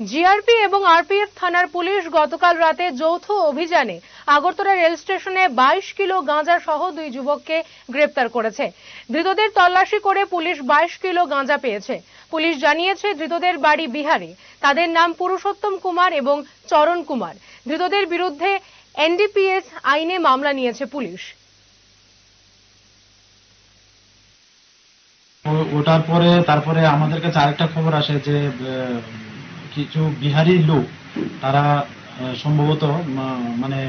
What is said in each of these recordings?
GRP এবং RPF থানার police গতকাল রাতে যৌথ অভিযানে আগরতলা রেল স্টেশনে বাইশ কিলো গাঁজা সহ দুই যুবককে গ্রেপ্তার করেছে। ধৃতদের তল্লাশি করে পুলিশ বাইশ কিলো গাঁজা পেয়েছে। পুলিশ জানিয়েছে, ধৃতদের বাড়ি বিহারে। তাদের নাম পুরুষোত্তম কুমার এবং চরণ কুমার। ধৃতদের বিরুদ্ধে এনডিপিএস আইনে মামলা নিয়েছে পুলিশ। ওটার পরে, তারপরে আমাদের কাছে আরেকটা খবর আসে যে কিছু বিহারি লোক, তারা সম্ভবত মানে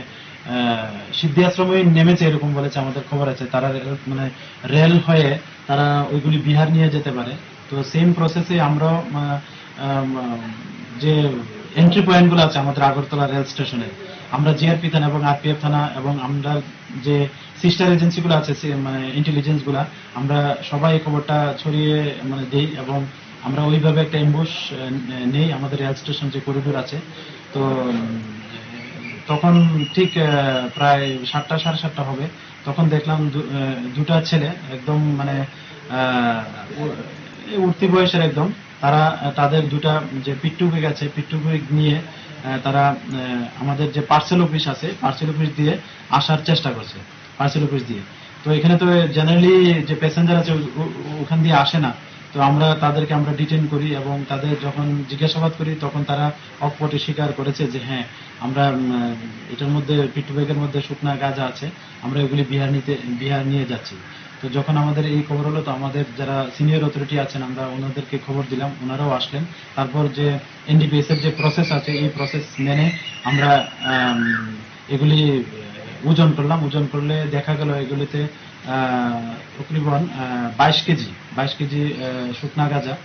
সিদ্ধি আশ্রমে নেমেছে এরকম বলেছে আমাদের খবর আছে। তারা মানে রেল হয়ে তারা ওইগুলি বিহার নিয়ে যেতে পারে। তো সেম প্রসেসে আমরা যে এন্ট্রি পয়েন্টগুলো আছে আমাদের আগরতলা রেল স্টেশনে, আমরা জিআরপি থানা এবং আরপিএফ থানা এবং আমরা যে সিস্টার এজেন্সিগুলো আছে মানে ইন্টেলিজেন্সগুলা আমরা সবাই খবরটা ছড়িয়ে মানে দিই এবং আমরা ওইভাবে একটা এম্বুশ নেই, আমাদের রেল স্টেশন যে করিডোর আছে। তো, তখন ঠিক প্রায় সাতটা, সাড়ে সাতটা হবে। তখন দেখলাম দুটা ছেলে একদম মানে উঠতি বয়সের একদম। তারা, তাদের দুটা যে পিট্টুকে গেছে, পিট্টুকে নিয়ে তারা আমাদের যে পার্সেল অফিস আছে পার্সেল অফিস দিয়ে আসার চেষ্টা করছে পার্সেল অফিস দিয়ে। তো এখানে তো জেনারেলি যে প্যাসেঞ্জার আছে ওখান দিয়ে আসে না। তো আমরা তাদেরকে আমরা ডিটেন করি এবং তাদের যখন জিজ্ঞাসাবাদ করি, তখন তারা অকপটে স্বীকার করেছে যে হ্যাঁ আমরা এটার মধ্যে পিট্টু ব্যাগের মধ্যে শুকনা গাঁজা আছে, আমরা এগুলি বিহার নিতে, বিহার নিয়ে যাচ্ছি। তো যখন আমাদের এই খবর হলো, তো আমাদের যারা সিনিয়র অথরিটি আছেন, আমরা ওনাদেরকে খবর দিলাম, ওনারাও আসলেন। তারপর যে এনডিপিএস এর যে প্রসেস আছে, এই প্রসেস মেনে আমরা এগুলি ওজন করলাম ওজন করলে দেখা গেল এগুলিতে তকরিবন বাইশ কেজি বাইশ কেজি শুকনা গাঁজা।